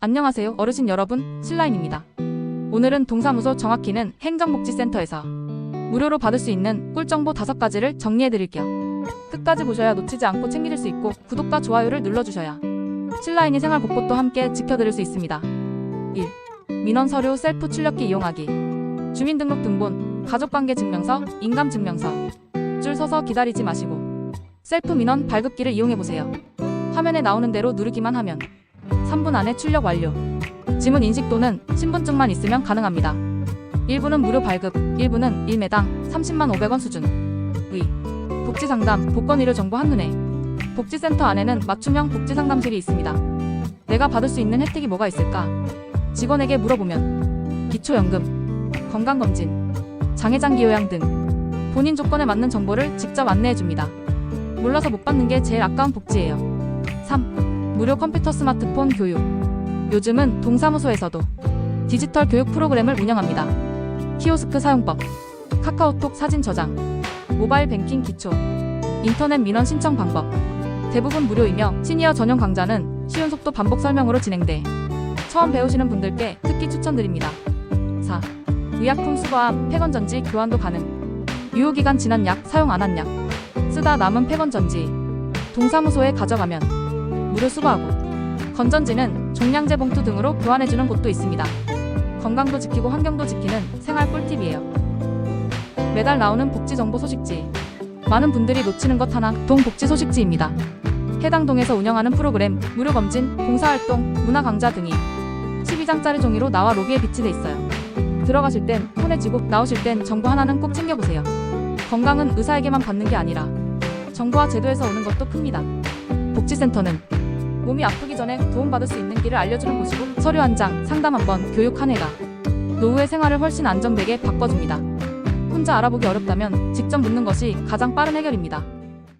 안녕하세요 어르신 여러분 신라인입니다. 오늘은 동사무소 정확히는 행정복지센터에서 무료로 받을 수 있는 꿀정보 5가지를 정리해드릴게요. 끝까지 보셔야 놓치지 않고 챙기실 수 있고 구독과 좋아요를 눌러주셔야 신라인이 생활 곳곳도 함께 지켜드릴 수 있습니다. 1. 민원 서류 셀프 출력기 이용하기 주민등록 등본, 가족관계 증명서, 인감 증명서 줄 서서 기다리지 마시고 셀프 민원 발급기를 이용해보세요. 화면에 나오는 대로 누르기만 하면 3분 안에 출력 완료. 지문 인식 또는 신분증만 있으면 가능합니다. 일부는 무료 발급, 일부는 1매당 30만 500원 수준. 의. 복지 상담, 복권 의료 정보 한눈에. 복지센터 안에는 맞춤형 복지 상담실이 있습니다. 내가 받을 수 있는 혜택이 뭐가 있을까? 직원에게 물어보면 기초연금, 건강검진, 장애장기 요양 등 본인 조건에 맞는 정보를 직접 안내해 줍니다. 몰라서 못 받는 게 제일 아까운 복지예요. 3. 무료 컴퓨터 스마트폰 교육. 요즘은 동사무소에서도 디지털 교육 프로그램을 운영합니다. 키오스크 사용법, 카카오톡 사진 저장, 모바일 뱅킹 기초, 인터넷 민원 신청 방법. 대부분 무료이며 시니어 전용 강좌는 쉬운 속도 반복 설명으로 진행돼 처음 배우시는 분들께 특히 추천드립니다. 4. 의약품 수거함, 폐건 전지 교환도 가능. 유효기간 지난 약, 사용 안 한 약. 쓰다 남은 폐건 전지. 동사무소에 가져가면 무료 수거하고 건전지는 종량제 봉투 등으로 교환해주는 곳도 있습니다. 건강도 지키고 환경도 지키는 생활 꿀팁이에요. 매달 나오는 복지 정보 소식지. 많은 분들이 놓치는 것 하나 동복지 소식지입니다. 해당 동에서 운영하는 프로그램, 무료 검진, 봉사활동, 문화 강좌 등이 12장짜리 종이로 나와 로비에 비치돼 있어요. 들어가실 땐 손에 쥐고 나오실 땐 정보 하나는 꼭 챙겨보세요. 건강은 의사에게만 받는 게 아니라 정부와 제도에서 오는 것도 큽니다. 복지센터는 몸이 아프기 전에 도움받을 수 있는 길을 알려주는 곳이고 서류 한 장, 상담 한 번, 교육 한 회가 노후의 생활을 훨씬 안정되게 바꿔줍니다. 혼자 알아보기 어렵다면 직접 묻는 것이 가장 빠른 해결입니다.